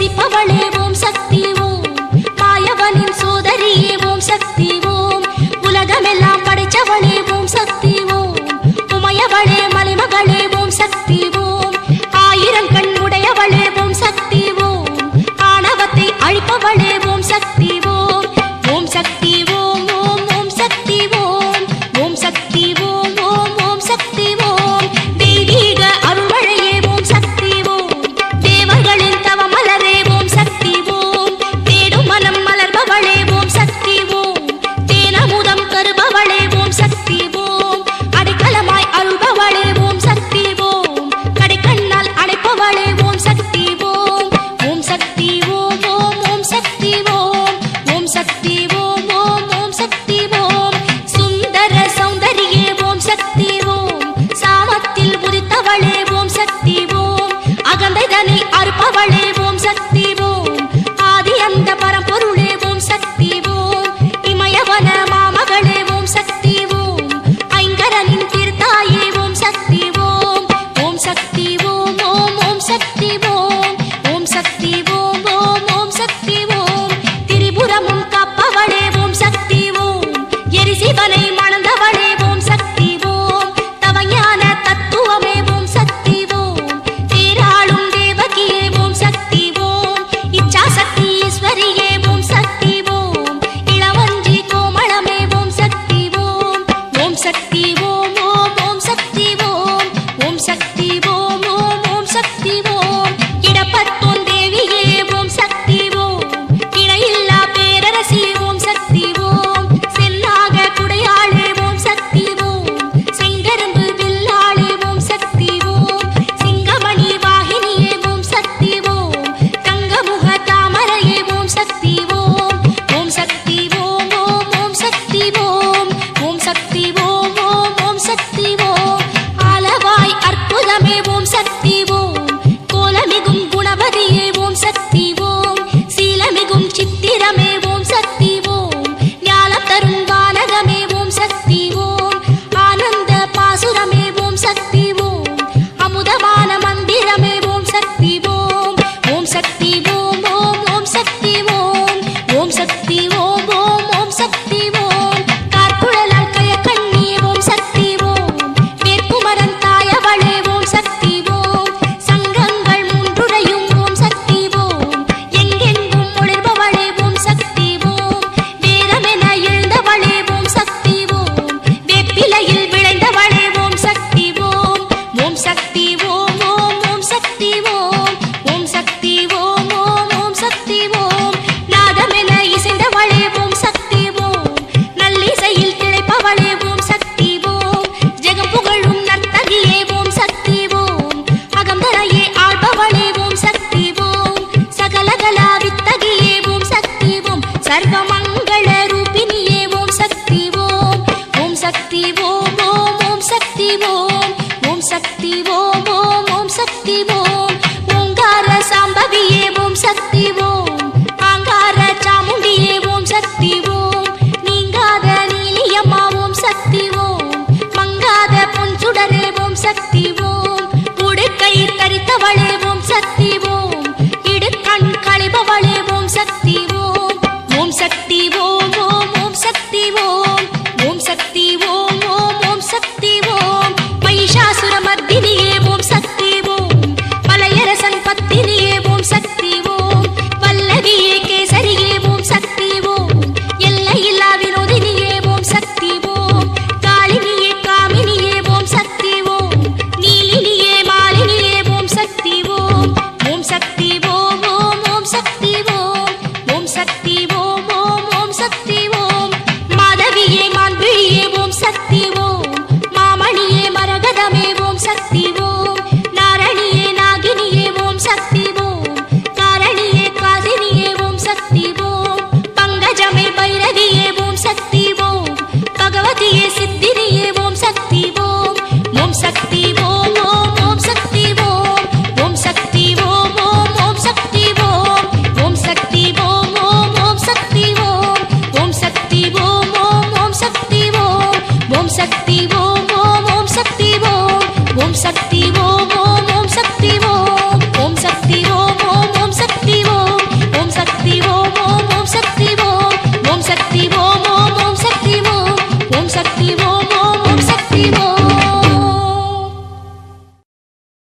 ನುಡಿಪವಳೆವು ஓம் ஓம் ஓம் சக்தி ஓம். ஓம் சக்தி ஓம் ஓம் ஓம் சக்தி ஓம். ஓங்கார சாம்பவியே ஓம் சக்தி ஓம். ஆங்கார சாமுண்டியே ஓம் சக்தி ஓம். நீங்காத நீலியம்மா ஓம் சக்தி ஓம். மங்காத பொன் ஓம் சக்தி